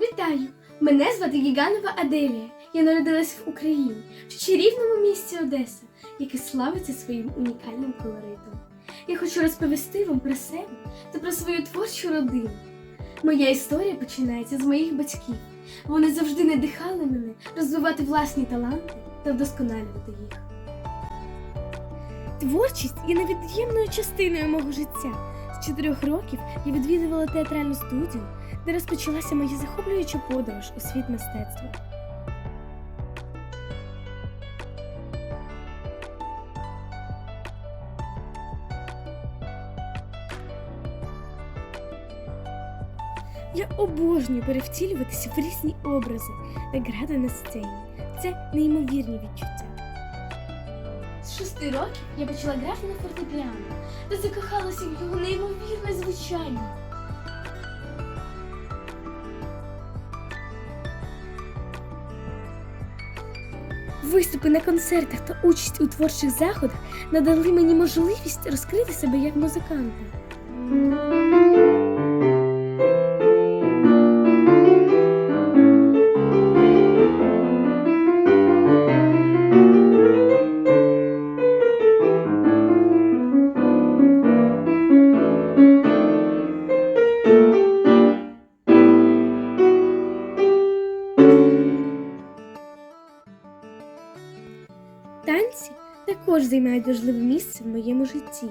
Вітаю! Мене звати Гіганова Аделія. Я народилась в Україні, в чарівному місті Одеса, яке славиться своїм унікальним колоритом. Я хочу розповісти вам про себе та про свою творчу родину. Моя історія починається з моїх батьків. Вони завжди надихали мене розвивати власні таланти та вдосконалювати їх. Творчість є невід'ємною частиною мого життя. З чотирьох років я відвідувала театральну студію, де розпочалася моя захоплююча подорож у світ мистецтва. Я обожнюю перевтілюватися в різні образи та грати на сцені. Це неймовірні відчуття. З шести років я почала грати на фортепіано та закохалася в його неймовірне звучання. Виступи на концертах та участь у творчих заходах надали мені можливість розкрити себе як музиканта. Також займають важливе місце в моєму житті,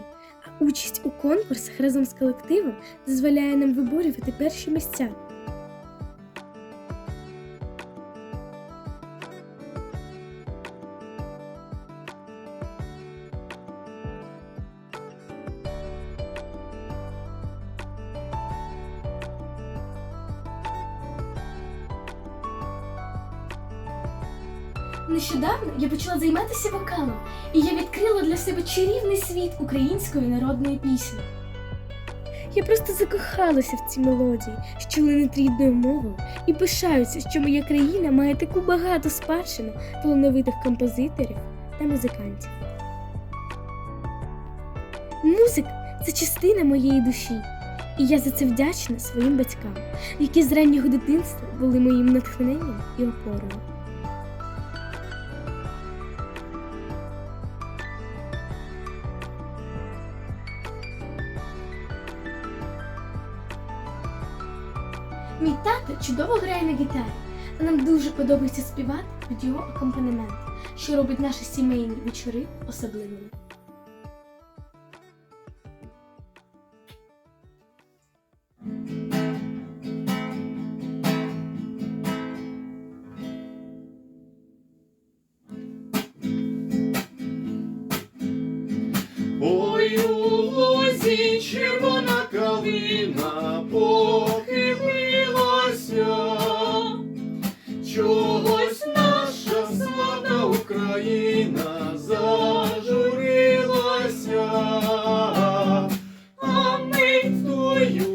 а участь у конкурсах разом з колективом дозволяє нам виборювати перші місця. Нещодавно я почала займатися вокалом, і я відкрила для себе чарівний світ української народної пісні. Я просто закохалася в ці мелодії, що линуть рідною мовою, і пишаюся, що моя країна має таку багату спадщину талановитих композиторів та музикантів. Музика це частина моєї душі, і я за це вдячна своїм батькам, які з раннього дитинства були моїм натхненням і опорою. Мій тато чудово грає на гітарі, а нам дуже подобається співати під його акомпанемент, що робить наші сімейні вечори особливими. Ой, у лозі червона калина чогось наша славна Україна зажурилася, а ми тою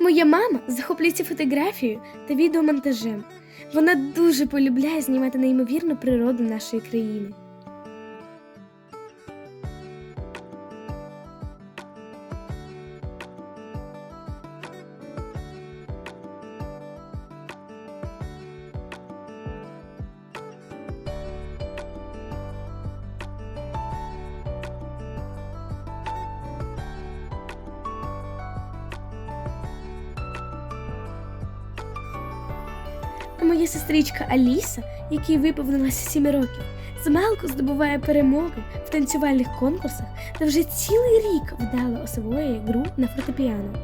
Моя мама захоплюється фотографією та відеомонтажем. Вона дуже полюбляє знімати неймовірну природу нашої країни. А моя сестричка Аліса, якій виповнилося 7 років, змалку здобуває перемоги в танцювальних конкурсах та вже цілий рік вдало освоює гру на фортепіано.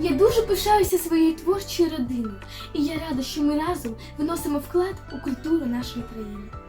Я дуже пишаюся своєю творчою родиною, і я рада, що ми разом виносимо вклад у культуру нашої країни.